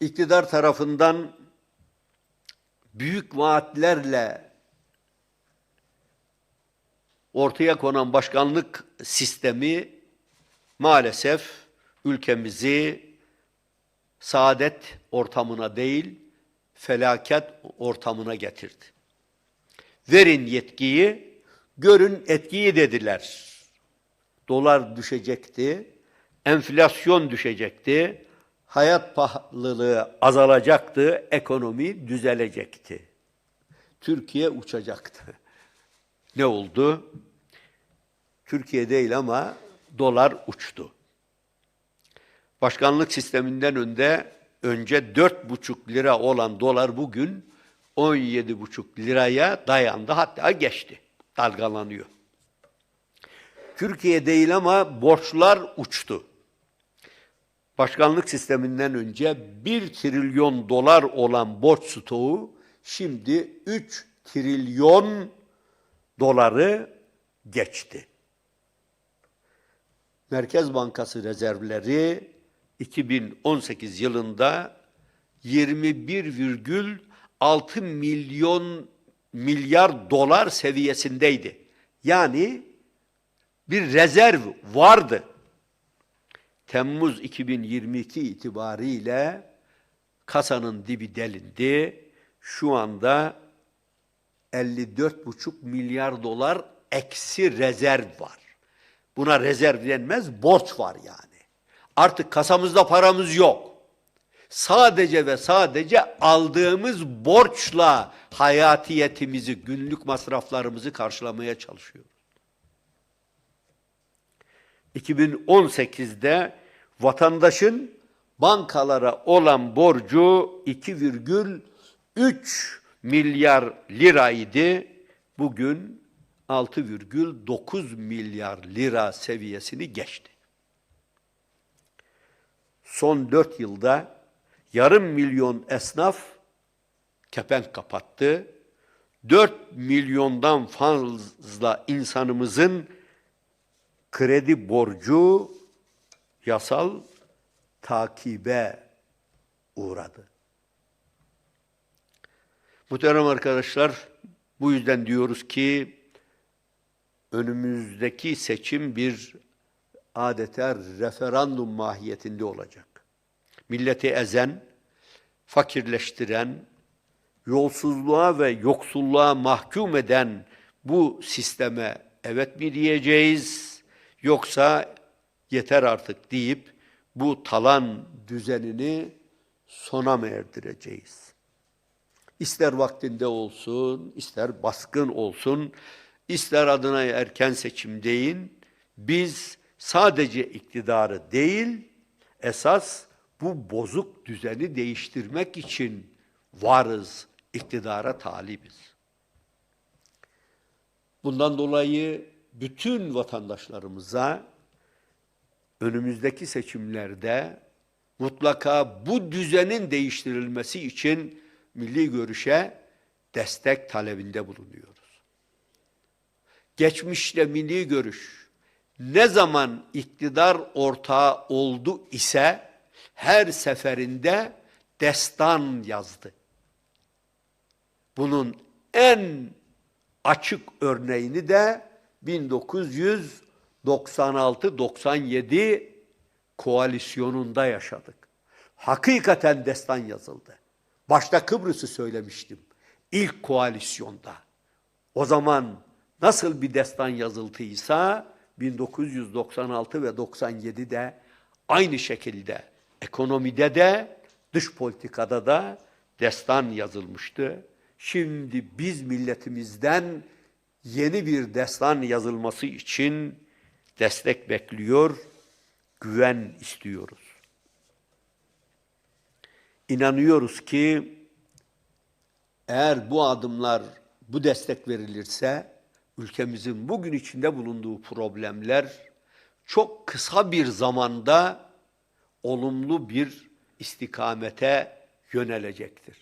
iktidar tarafından büyük vaatlerle ortaya konan başkanlık sistemi maalesef ülkemizi saadet ortamına değil, felaket ortamına getirdi. Verin yetkiyi, görün etkiyi dediler. Dolar düşecekti, enflasyon düşecekti, hayat pahalılığı azalacaktı, ekonomi düzelecekti. Türkiye uçacaktı. Ne oldu? Türkiye değil ama dolar uçtu. Başkanlık sisteminden önde önce 4,5 lira olan dolar bugün 17,5 liraya dayandı hatta geçti. Dalgalanıyor. Türkiye değil ama borçlar uçtu. Başkanlık sisteminden önce 1 trilyon dolar olan borç stoğu şimdi 3 trilyon doları geçti. Merkez Bankası rezervleri 2018 yılında 21,6 milyon milyar dolar seviyesindeydi. Yani bir rezerv vardı. Temmuz 2022 itibariyle kasanın dibi delindi. Şu anda 54,5 milyar dolar eksi rezerv var. Buna rezerv denmez, borç var yani. Artık kasamızda paramız yok. Sadece ve sadece aldığımız borçla hayatiyetimizi, günlük masraflarımızı karşılamaya çalışıyoruz. 2018'de vatandaşın bankalara olan borcu 2,3 milyar liraydı. Bugün 6,9 milyar lira seviyesini geçti. Son 4 yılda yarım milyon esnaf kepenk kapattı. 4 milyondan fazla insanımızın kredi borcu yasal takibe uğradı. Muhterem arkadaşlar, bu yüzden diyoruz ki önümüzdeki seçim bir adeta referandum mahiyetinde olacak. Milleti ezen, fakirleştiren, yolsuzluğa ve yoksulluğa mahkum eden bu sisteme evet mi diyeceğiz yoksa yeter artık deyip bu talan düzenini sona mı erdireceğiz? İster vaktinde olsun, ister baskın olsun, ister adına erken seçim deyin, biz sadece iktidarı değil, esas bu bozuk düzeni değiştirmek için varız, iktidara talibiz. Bundan dolayı bütün vatandaşlarımıza önümüzdeki seçimlerde mutlaka bu düzenin değiştirilmesi için milli görüşe destek talebinde bulunuyoruz. Geçmişte milli görüş ne zaman iktidar ortağı oldu ise her seferinde destan yazdı. Bunun en açık örneğini de 1996-97 koalisyonunda yaşadık. Hakikaten destan yazıldı. Başta Kıbrıs'ı söylemiştim. İlk koalisyonda. O zaman nasıl bir destan yazıldıysa 1996 ve 97'de aynı şekilde ekonomide de dış politikada da destan yazılmıştı. Şimdi biz milletimizden yeni bir destan yazılması için destek bekliyor, güven istiyoruz. İnanıyoruz ki eğer bu adımlar, bu destek verilirse ülkemizin bugün içinde bulunduğu problemler çok kısa bir zamanda olumlu bir istikamete yönelecektir.